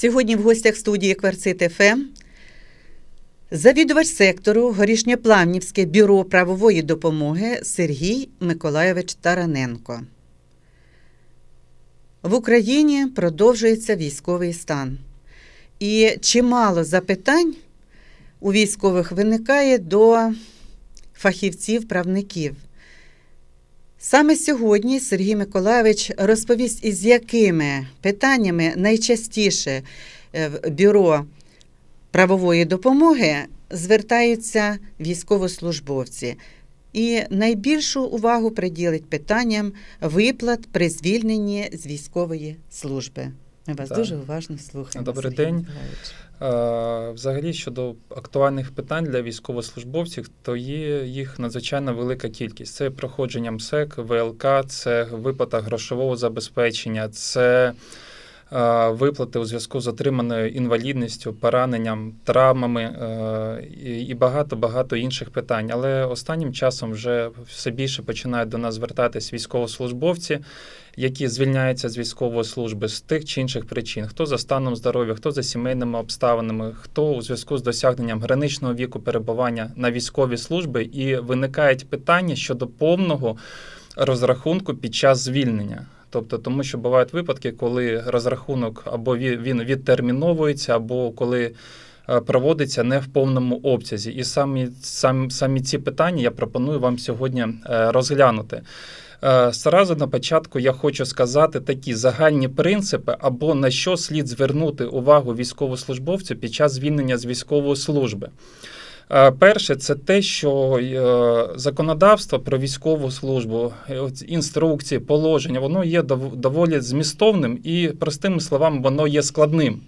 Сьогодні в гостях студії Кварцит ФМ завідувач сектору Горішньоплавнівське бюро правової допомоги Сергій Миколайович Тараненко. В Україні продовжується військовий стан. І чимало запитань у військових виникає до фахівців-правників. Саме сьогодні Сергій Миколайович розповість, із якими питаннями найчастіше е, в бюро правової допомоги звертаються військовослужбовці. І найбільшу увагу приділить питанням виплат при звільненні з військової служби. Ми вас Так. дуже уважно слухаємо. Добрий Сергій день. Миколайович. Е, Взагалі щодо актуальних питань для військовослужбовців, то є їх надзвичайно велика кількість. Це проходження МСЕК, ВЛК, це виплата грошового забезпечення, це виплати у зв'язку з отриманою інвалідністю, пораненням, травмами е, і- і багато-багато інших питань. Але останнім часом вже все більше починають до нас звертатись військовослужбовці, які звільняються з військової служби з тих чи інших причин: хто за станом здоров'я, хто за сімейними обставинами, хто у зв'язку з досягненням граничного віку перебування на військовій службі, і виникають питання щодо повного розрахунку під час звільнення. Тобто, тому що бувають випадки, коли розрахунок або він відтерміновується, або коли е, проводиться не в повному обсязі. І самі, самі, самі ці питання я пропоную вам сьогодні е, розглянути. Е, Зразу на початку я хочу сказати такі загальні принципи, або на що слід звернути увагу військовослужбовцю під час звільнення з військової служби. Е, Перше, це те, що е, законодавство про військову службу, е, інструкції, положення, воно є дов- доволі змістовним і, простими словами, воно є складним.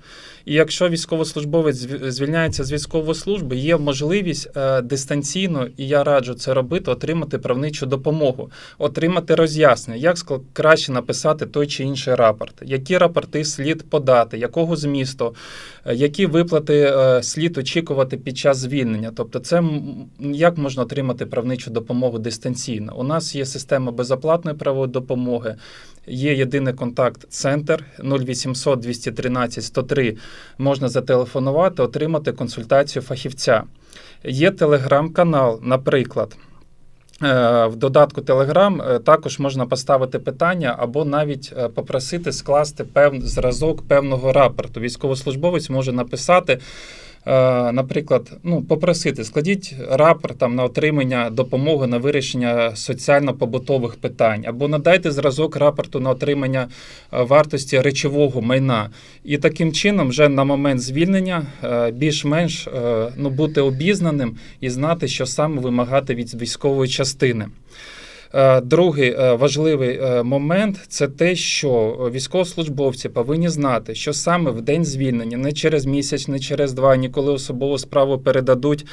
І якщо військовослужбовець звільняється з військової служби, є можливість е, дистанційно, і я раджу це робити, отримати правничу допомогу, отримати роз'яснення, як краще написати той чи інший рапорт, які рапорти слід подати, якого змісту, е, які виплати е, слід очікувати під час звільнення. Тобто, це як можна отримати правничу допомогу дистанційно. У нас є система безоплатної правової допомоги. Є єдиний контакт центр 0800 213 103. Можна зателефонувати, отримати консультацію фахівця. Є телеграм-канал, наприклад. Е, В додатку е, також можна поставити питання або навіть е, попросити скласти пев... зразок певного рапорту. Військовослужбовець може написати, наприклад, ну, попросити, складіть рапорт там, на отримання допомоги на вирішення соціально-побутових питань, або надайте зразок рапорту на отримання е, вартості речового майна. І таким чином, вже на момент звільнення е, більш-менш е, ну, бути обізнаним і знати, що саме вимагати від військової частини. Е, Другий е, важливий е, момент це те, що військовослужбовці повинні знати, що саме в день звільнення, не через місяць, не через два, ніколи особову справу передадуть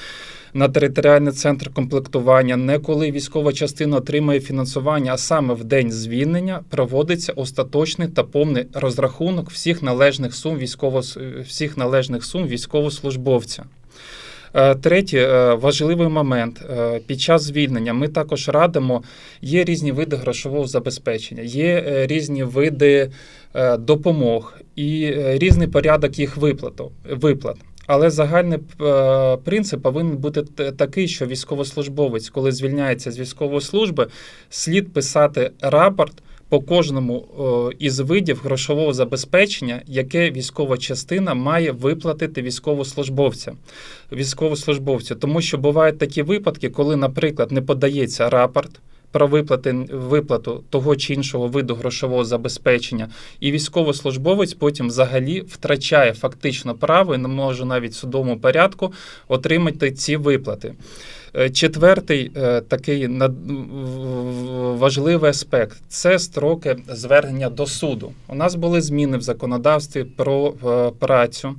на територіальний центр комплектування, не коли військова частина отримає фінансування, а саме в день звільнення проводиться остаточний та повний розрахунок всіх належних сум військово всіх належних сум військовослужбовця. Е, Третій е, важливий момент Е, під час звільнення ми також радимо. Є різні види грошового забезпечення, є різні види допомог і різний порядок їх виплату, виплат. Але загальний принцип повинен бути такий, що військовослужбовець, коли звільняється з військової служби, слід писати рапорт по кожному із видів грошового забезпечення, яке військова частина має виплатити військовослужбовця, військовослужбовцю. Тому що бувають такі випадки, коли, наприклад, не подається рапорт. Про виплати виплату того чи іншого виду грошового забезпечення, і військовослужбовець потім взагалі втрачає фактично право і не може навіть в судовому порядку отримати ці виплати. Е, Четвертий е, такий важливий аспект це строки звернення до суду. У нас були зміни в законодавстві про е, працю.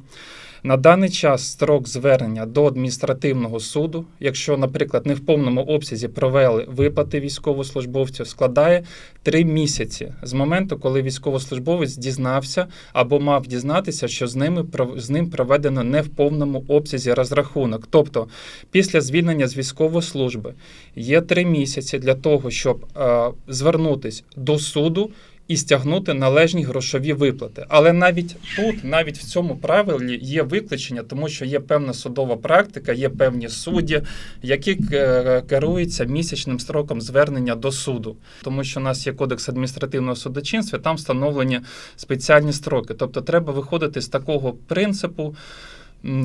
На даний час строк звернення до адміністративного суду, якщо, наприклад, не в повному обсязі провели виплати військовослужбовцю, складає три місяці з моменту, коли військовослужбовець дізнався або мав дізнатися, що з ними з ним проведено не в повному обсязі розрахунок. Тобто, після звільнення з військової служби є три місяці для того, щоб е, звернутись до суду і стягнути належні грошові виплати. Але навіть тут, навіть в цьому правилі є виключення, тому що є певна судова практика, є певні судді, які е, керуються місячним строком звернення до суду, тому що у нас є кодекс адміністративного судочинства, там встановлені спеціальні строки. Тобто, треба виходити з такого принципу,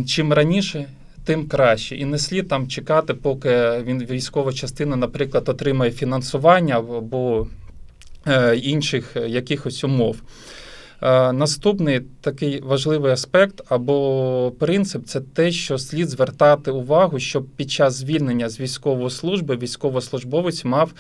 чим раніше. Тим краще, і не слід там чекати, поки він військова частина, наприклад, отримає фінансування або інших е, якихось умов. Е, Наступний такий важливий аспект або принцип це те, що слід звертати увагу, щоб під час звільнення з військової служби військовослужбовець мав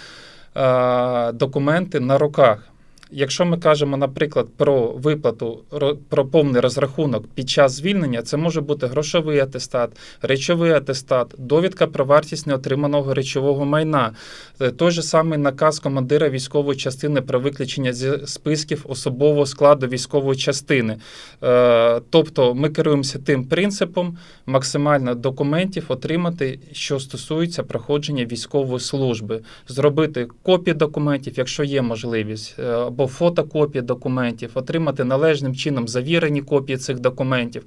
е, документи на руках. Якщо ми кажемо, наприклад, про виплату, ро- про повний розрахунок під час звільнення, це може бути грошовий атестат, речовий атестат, довідка про вартість неотриманого речового майна, Е, той же самий наказ командира військової частини про виключення зі списків особового складу військової частини. Е, Тобто ми керуємося тим принципом максимально документів отримати, що стосується проходження військової служби, зробити копії документів, якщо є можливість, е, або фотокопії документів, отримати належним чином завірені копії цих документів.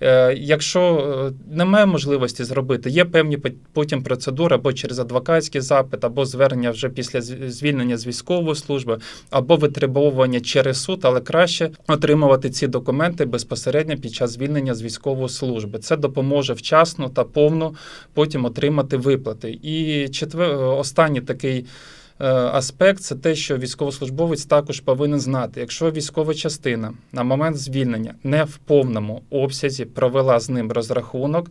Е, Якщо е, немає можливості зробити, є певні потім процедури або через адвокатський запит, або звернення вже після звільнення з військової служби, або витребовування через суд, але краще отримувати ці документи безпосередньо під час звільнення з військової служби. Це допоможе вчасно та повно потім отримати виплати. І четвер... останній такий. Е, Аспект це те, що військовослужбовець також повинен знати, якщо військова частина на момент звільнення не в повному обсязі провела з ним розрахунок,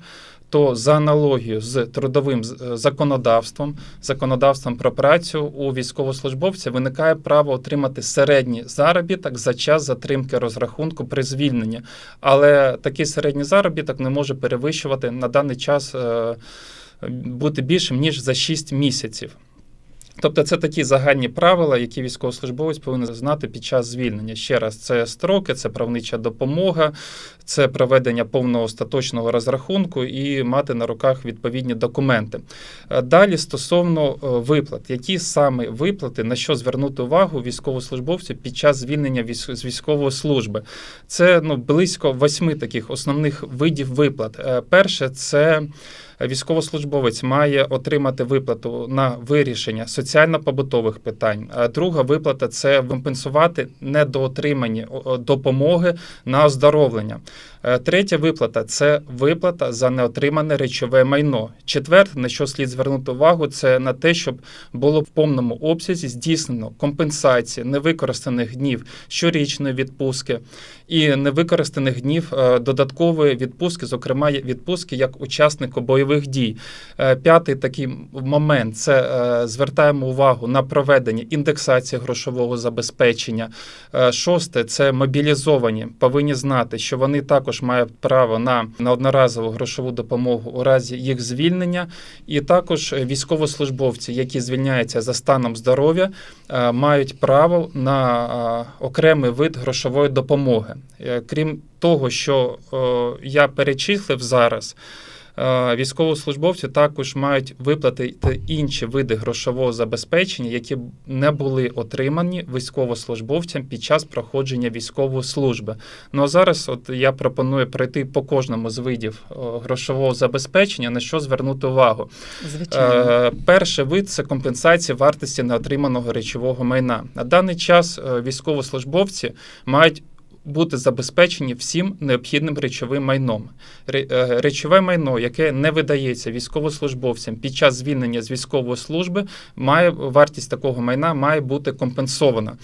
то за аналогією з трудовим е, законодавством, законодавством про працю у військовослужбовця виникає право отримати середній заробіток за час затримки розрахунку при звільненні. Але такий середній заробіток не може перевищувати на даний час е, бути більшим ніж за 6 місяців. Тобто це такі загальні правила, які військовослужбовець повинен знати під час звільнення. Ще раз, це строки, це правнича допомога, це проведення повного остаточного розрахунку і мати на руках відповідні документи. Е, Далі стосовно е, виплат, які саме виплати, на що звернути увагу військовослужбовцю під час звільнення з військової служби. Це ну, близько восьми таких основних видів виплат. Е, Перше це військовослужбовець має отримати виплату на вирішення соціально-побутових питань. А друга виплата це компенсувати недоотримані допомоги на оздоровлення. Е, Третя виплата це виплата за неотримане речове майно. Четверте, на що слід звернути увагу, це на те, щоб було в повному обсязі здійснено компенсація невикористаних днів щорічної відпустки і невикористаних днів е, додаткової відпустки, зокрема відпустки як учаснику бойових дій. Е, П'ятий такий момент це е, звертаємо увагу на проведення індексації грошового забезпечення. Е, Шосте це мобілізовані. Повинні знати, що вони також мають право на, на одноразову грошову допомогу у разі їх звільнення, і також військовослужбовці, які звільняються за станом здоров'я, мають право на окремий вид грошової допомоги. Крім того, що я перечислив зараз. Е, Військовослужбовці також мають виплатити інші види грошового забезпечення, які не були отримані військовослужбовцям під час проходження військової служби. Ну а зараз, от я пропоную пройти по кожному з видів е, грошового забезпечення, на що звернути увагу. Звичайно. Е, Перший вид це компенсація вартості неотриманого речового майна. На даний час військовослужбовці мають бути забезпечені всім необхідним речовим майном. Е, Речове майно, яке не видається військовослужбовцям під час звільнення з військової служби, має вартість такого майна має бути компенсована.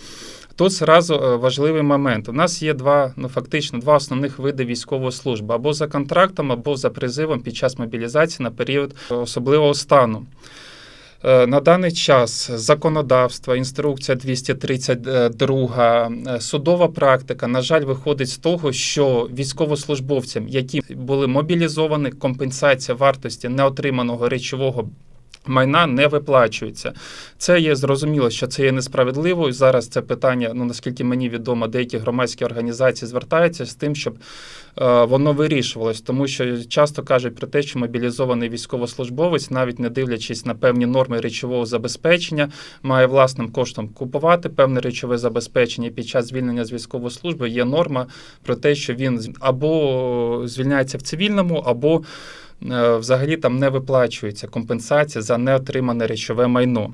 Тут зразу е, важливий момент. У нас є два, ну фактично, два основних види військової служби: або за контрактом, або за призивом під час мобілізації на період особливого стану. Е, На даний час законодавство, інструкція 232, е, судова практика, на жаль, виходить з того, що військовослужбовцям, які були мобілізовані, компенсація вартості неотриманого речового Майна не виплачується. Це є зрозуміло, що це є несправедливо. І зараз це питання, ну наскільки мені відомо, деякі громадські організації звертаються з тим, щоб е, воно вирішувалось, тому що часто кажуть про те, що мобілізований військовослужбовець, навіть не дивлячись на певні норми речового забезпечення, має власним коштом купувати певне речове забезпечення. Під час звільнення з військової служби є норма про те, що він або звільняється в цивільному, або е, взагалі там не виплачується компенсація за неотримане речове майно.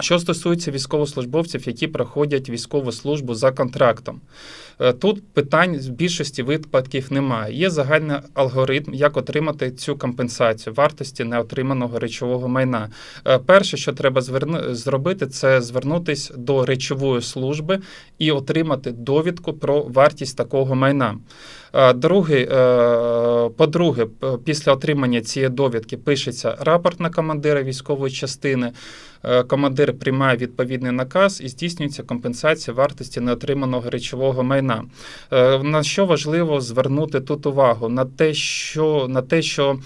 Що стосується військовослужбовців, які проходять військову службу за контрактом, Е, тут питань в більшості випадків немає. Є загальний алгоритм, як отримати цю компенсацію вартості неотриманого речового майна. Е, Перше, що треба зверну- зробити, це звернутися до речової служби і отримати довідку про вартість такого майна. Е, Другий, е, по-друге, після отримання цієї довідки пишеться рапорт на командира військової частини. Е, Командир приймає відповідний наказ і здійснюється компенсація вартості неотриманого речового майна. Е, На що важливо звернути тут увагу? На те, що, на те, що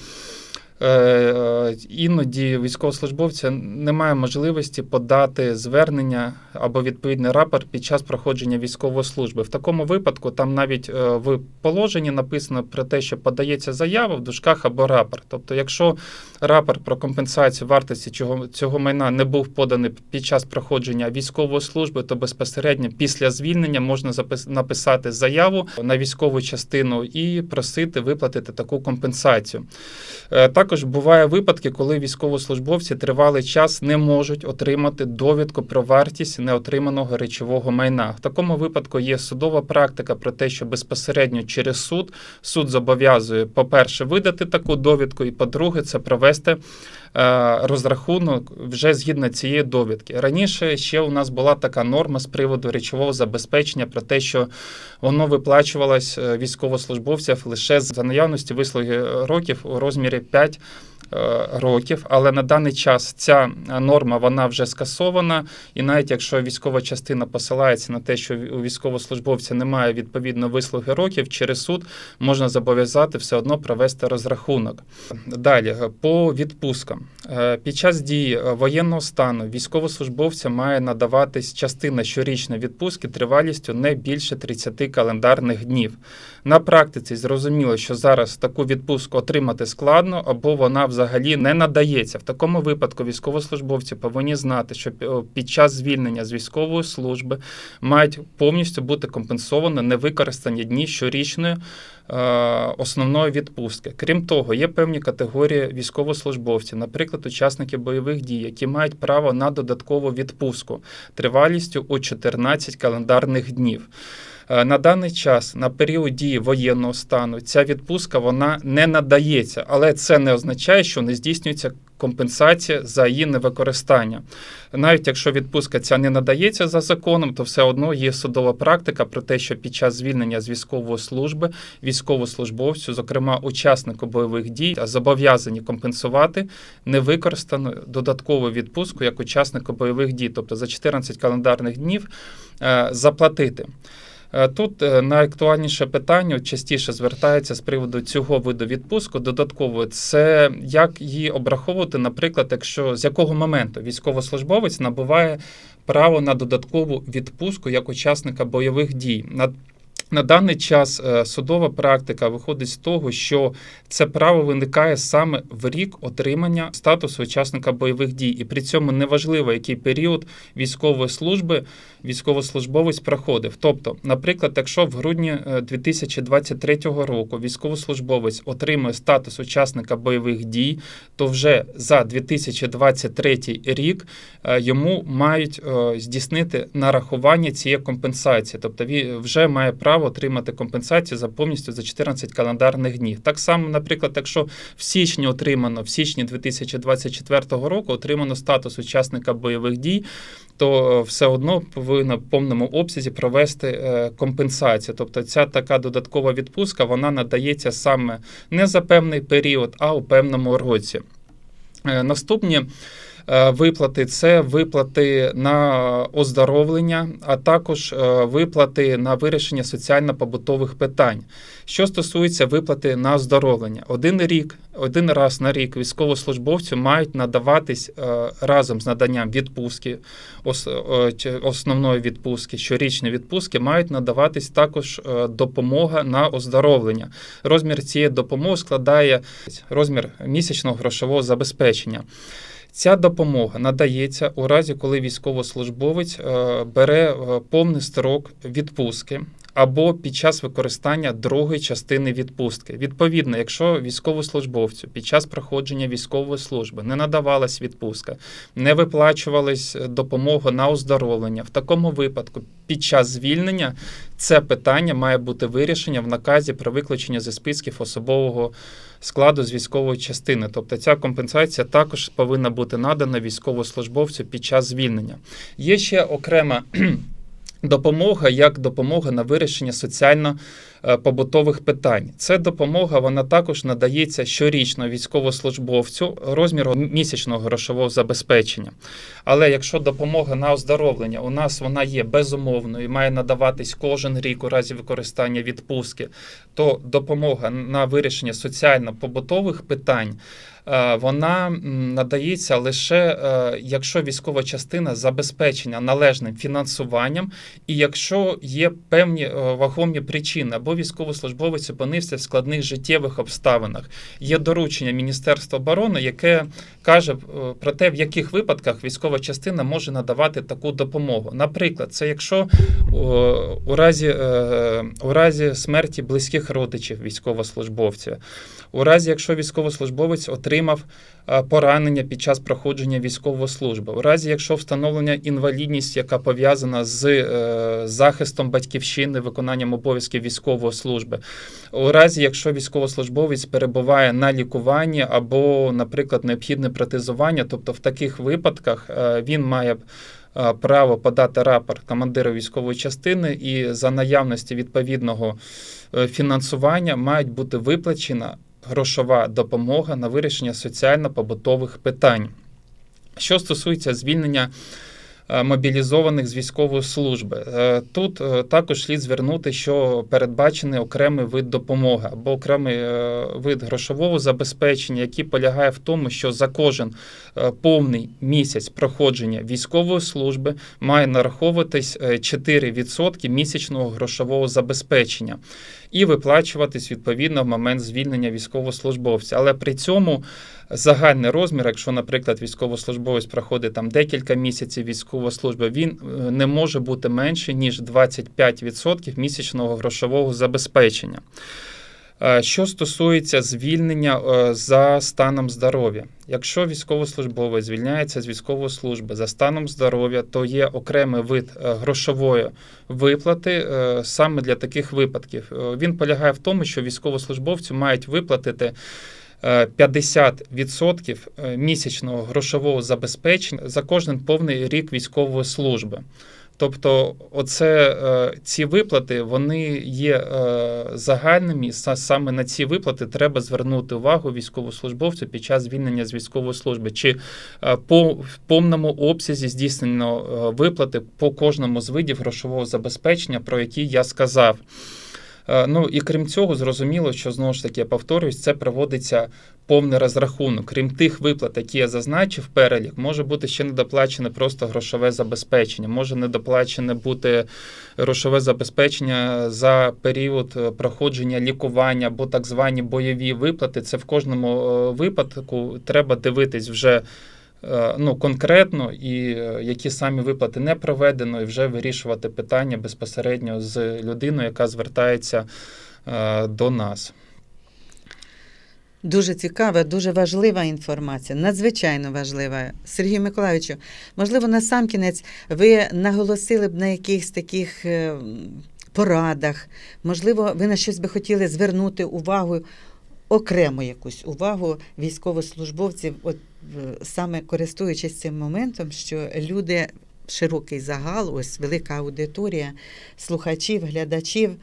іноді військовослужбовця немає можливості подати звернення або відповідний рапорт під час проходження військової служби. В такому випадку там навіть е, в положенні написано про те, що подається заява в дужках або рапорт. Тобто, якщо рапорт про компенсацію вартості цього, цього майна не був поданий під час проходження військової служби, то безпосередньо після звільнення можна запис- написати заяву на військову частину і просити виплатити таку компенсацію. Е, Також буває випадки, коли військовослужбовці тривалий час не можуть отримати довідку про вартість неотриманого речового майна. В такому випадку є судова практика про те, що безпосередньо через суд суд зобов'язує, по-перше, видати таку довідку, і по-друге, це провести розрахунок вже згідно цієї довідки. Раніше ще у нас була така норма з приводу речового забезпечення про те, що воно виплачувалось е, військовослужбовців лише за наявності вислуги років у розмірі 5 е, років, але на даний час ця е, норма вона вже скасована, і навіть якщо військова частина посилається на те, що у військовослужбовця немає відповідно вислуги років, через суд можна зобов'язати все одно провести розрахунок. Далі е, по відпускам. Е, Під час дії е, воєнного стану військовослужбовця має надаватись частина щорічної відпустки тривалістю не більше 30 календарних днів. На практиці зрозуміло, що зараз таку відпустку отримати складно або вона взагалі не надається. В такому випадку військовослужбовці повинні знати, що під час звільнення з військової служби мають повністю бути компенсовані невикористані дні щорічної е, основної відпустки. Крім того, є певні категорії військовослужбовців, наприклад, учасники бойових дій, які мають право на додаткову відпустку тривалістю у 14 календарних днів. Е, На даний час, на період дії воєнного стану, ця відпустка вона не надається, але це не означає, що не здійснюється компенсація за її невикористання. Навіть якщо відпустка ця не надається за законом, то все одно є судова практика про те, що під час звільнення з військової служби військовослужбовцю, зокрема учаснику бойових дій, зобов'язані компенсувати невикористану додаткову відпустку як учаснику бойових дій, тобто за 14 календарних днів е, заплатити. Е, Тут е, найактуальніше питання частіше звертається з приводу цього виду відпуску. Додатково це як її обраховувати, наприклад, якщо з якого моменту військовослужбовець набуває право на додаткову відпустку як учасника бойових дій. На даний час е, судова практика виходить з того, що це право виникає саме в рік отримання статусу учасника бойових дій, і при цьому неважливо, який період військової служби військовослужбовець проходив. Тобто, наприклад, якщо в грудні е, 2023 року військовослужбовець отримує статус учасника бойових дій, то вже за 2023 рік е, йому мають е, здійснити нарахування цієї компенсації, тобто він вже має право отримати компенсацію за повністю за 14 календарних днів. Так само, наприклад, якщо в січні отримано в січні 2024 року отримано статус учасника бойових дій, то все одно повинна в повному обсязі провести е, компенсацію. Тобто ця така додаткова відпустка вона надається саме не за певний період, а у певному році. Е, Наступні виплати це виплати на оздоровлення, а також е, виплати на вирішення соціально-побутових питань. Що стосується виплати на оздоровлення, один рік, один раз на рік військовослужбовцю мають надаватись е, разом з наданням відпустки, е, основної відпустки, щорічної відпустки, мають надаватись також е, допомога на оздоровлення. Розмір цієї допомоги складає розмір місячного грошового забезпечення. Ця допомога надається у разі, коли військовослужбовець е, бере е, повний строк відпустки або під час використання другої частини відпустки. Відповідно, якщо військовослужбовцю під час проходження військової служби не надавалась відпустка, не виплачувалась допомога на оздоровлення, в такому випадку під час звільнення це питання має бути вирішення в наказі про виключення зі списків особового складу з військової частини. Тобто ця компенсація також повинна бути надана військовослужбовцю під час звільнення. Є ще окрема допомога як допомога на вирішення соціально е, питань. Це допомога вона також надається щорічно військовослужбовцю розміру місячного грошового забезпечення. Але якщо допомога на оздоровлення у нас вона є безумовною має надаватись кожен рік у разі використання відпустки, то допомога на вирішення соціально-побутових питань. Е, Вона надається лише е, якщо військова частина забезпечена належним фінансуванням, і якщо є певні е, вагомі причини, або військовослужбовець опинився в складних життєвих обставинах. Є доручення Міністерства оборони, яке каже про те, в яких випадках військова частина може надавати таку допомогу. Наприклад, це якщо у разі, у разі смерті близьких родичів військовослужбовця, у разі, якщо військовослужбовець отримав е, поранення під час проходження військової служби, у разі, якщо встановлена інвалідність, яка пов'язана з е, захистом батьківщини, виконанням обов'язків військової служби, у разі, якщо військовослужбовець перебуває на лікуванні або, наприклад, необхідне протезування, тобто в таких випадках е, він має право подати рапорт командиру військової частини, і за наявності відповідного фінансування мають бути виплачена грошова допомога на вирішення соціально-побутових питань. Що стосується звільнення е, мобілізованих з військової служби, е, тут е, також слід звернути, що передбачений окремий вид допомоги або окремий вид грошового забезпечення, який полягає в тому, що за кожен повний місяць проходження військової служби має нараховуватись е, 4% місячного грошового забезпечення і виплачуватись відповідно в момент звільнення військовослужбовця. Але при цьому загальний розмір, якщо, наприклад, військовослужбовець проходить там декілька місяців військової служби, він е, не може бути менше ніж 25% місячного грошового забезпечення. Е, Що стосується звільнення е, за станом здоров'я, якщо військовослужбовець звільняється з військової служби за станом здоров'я, то є окремий вид е, грошової виплати саме для таких випадків. Він полягає в тому, що військовослужбовцю мають виплатити е, 50% е, місячного грошового забезпечення за кожен повний рік військової служби. Тобто, оце е, ці виплати вони є е, загальними. са- Саме на ці виплати треба звернути увагу військовослужбовцю під час звільнення з військової служби. Чи е, по в повному обсязі здійснено виплати по кожному з видів грошового забезпечення, про які я сказав. Е, Ну і крім цього, зрозуміло, що знову ж таки я повторюсь, це проводиться повний розрахунок. Крім тих виплат, які я зазначив, перелік може бути ще недоплачене просто грошове забезпечення, може недоплачене бути грошове забезпечення за період е, проходження лікування або так звані бойові виплати. Це в кожному е, випадку треба дивитись вже. Е, Ну, конкретно і е, які самі виплати не проведено, і вже вирішувати питання безпосередньо з людиною, яка звертається е, до нас. Дуже цікава, дуже важлива інформація, надзвичайно важлива. Сергію Миколаївичу, можливо, на сам кінець ви наголосили б на якихось таких порадах, можливо, ви на щось би хотіли звернути увагу, окремо якусь увагу військовослужбовців, от саме користуючись цим моментом, що люди, широкий загал, ось велика аудиторія слухачів, глядачів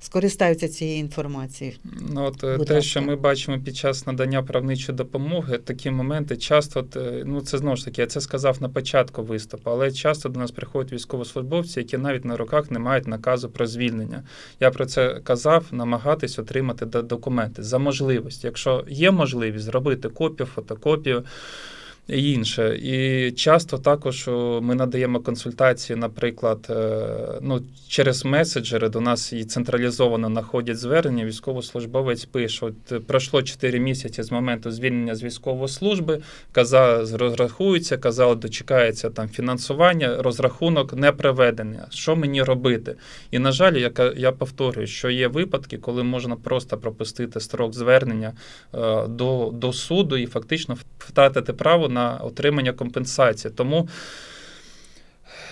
скористаються цією інформацією. Ну, от, е, Будь те, ласка. що ми бачимо під час надання правничої допомоги, такі моменти часто, е, ну це знову ж таки, я це сказав на початку виступу, але часто до нас приходять військовослужбовці, які навіть на руках не мають наказу про звільнення. Я про це казав, намагатись отримати документи за можливості. Якщо є можливість зробити копію, фотокопію. І інше. І часто також ми надаємо консультації, наприклад, е, ну, через меседжери до нас і централізовано находять звернення. Військовослужбовець пише: от е, пройшло 4 місяці з моменту звільнення з військової служби, каза, розрахується, казали, дочекається там фінансування, розрахунок не проведений. Що мені робити? І, на жаль, я, я повторюю, що є випадки, коли можна просто пропустити строк звернення е, до, до суду і фактично втратити право на отримання компенсації. Тому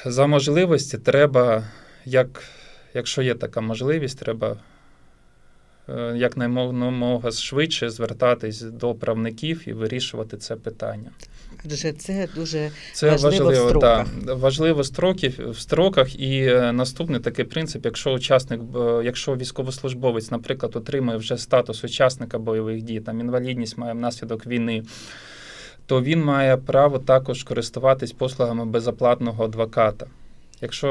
за можливості треба, як, якщо є така можливість, треба е, якнаймога швидше звертатись до правників і вирішувати це питання. Адже це дуже Це Важливо важливо, в строках. Да, важливо строків в строках. І е, наступний такий принцип, якщо учасник, якщо військовослужбовець, наприклад, отримує вже статус учасника бойових дій, там інвалідність має внаслідок війни. То він має право також користуватись послугами безоплатного адвоката. Якщо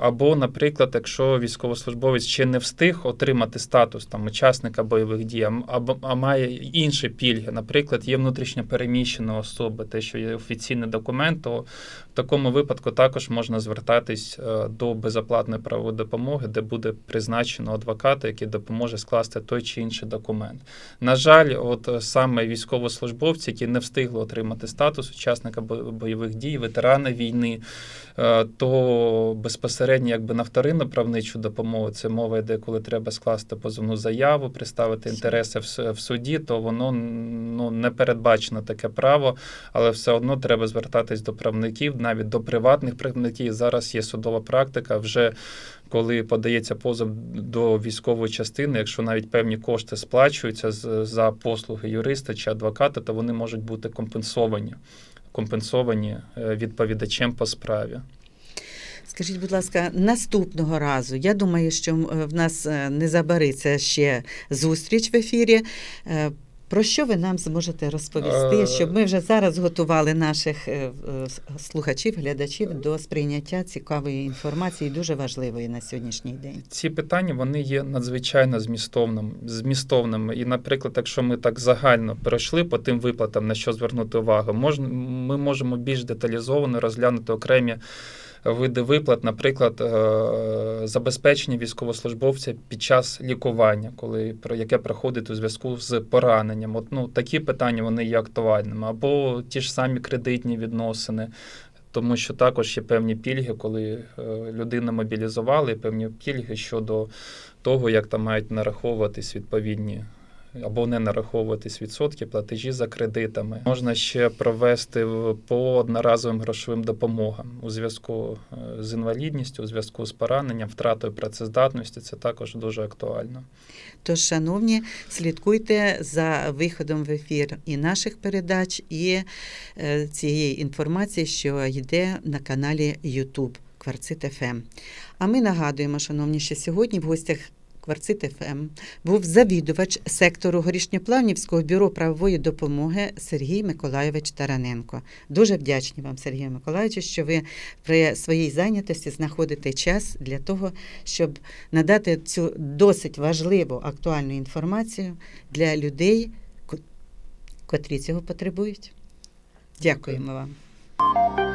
або, наприклад, якщо військовослужбовець ще не встиг отримати статус там учасника бойових дій, або а має інші пільги, наприклад, є внутрішньо переміщена особа, те, що є офіційний документ, то в такому випадку також можна звертатись е, до безоплатної правової допомоги, де буде призначено адвоката, який допоможе скласти той чи інший документ. На жаль, от е, саме військовослужбовці, які не встигли отримати статус учасника бойових дій, ветерани війни, е, безпосередньо якби на вторинну правничу допомогу, це мова йде, коли треба скласти позовну заяву, представити інтереси в, в суді, то воно ну, не передбачено таке право, але все одно треба звертатись до правників, навіть до приватних правників. Зараз є судова практика вже. Коли подається позов до військової частини, якщо навіть певні кошти сплачуються за послуги юриста чи адвоката, то вони можуть бути компенсовані, компенсовані е, відповідачем по справі. Скажіть, будь ласка, наступного разу, я думаю, що е, в нас е, не забариться ще зустріч в ефірі. Е, Про що ви нам зможете розповісти, щоб ми вже зараз готували наших слухачів, глядачів до сприйняття цікавої інформації, дуже важливої на сьогоднішній день? Ці питання вони є надзвичайно змістовним, змістовними. І, наприклад, якщо ми так загально пройшли по тим виплатам, на що звернути увагу, можна, ми можемо більш деталізовано розглянути окремі види виплат, наприклад, е, забезпечення військовослужбовця під час лікування, коли про яке проходить у зв'язку з пораненням. От ну такі питання вони є актуальними, або ті ж самі кредитні відносини. Тому що також є певні пільги, коли е, людину мобілізували, певні пільги щодо того, як там мають нараховуватись відповідні або не нараховуватись відсотки, платежі за кредитами. Можна ще провести по одноразовим грошовим допомогам у зв'язку е, з інвалідністю, у зв'язку з пораненням, втратою працездатності. Це також дуже актуально. Тож, шановні, слідкуйте за виходом в ефір і наших передач, і е, цієї інформації, що йде на каналі YouTube Кварцит ФМ. А ми нагадуємо, шановні, що сьогодні в гостях. Кварцит ФМ був завідувач сектору Горішньоплавнівського бюро правової допомоги Сергій Миколайович Тараненко. Дуже вдячні вам, Сергію Миколайовичу, що ви при своїй зайнятості знаходите час для того, щоб надати цю досить важливу актуальну інформацію для людей, котрі цього потребують. Дякуємо вам.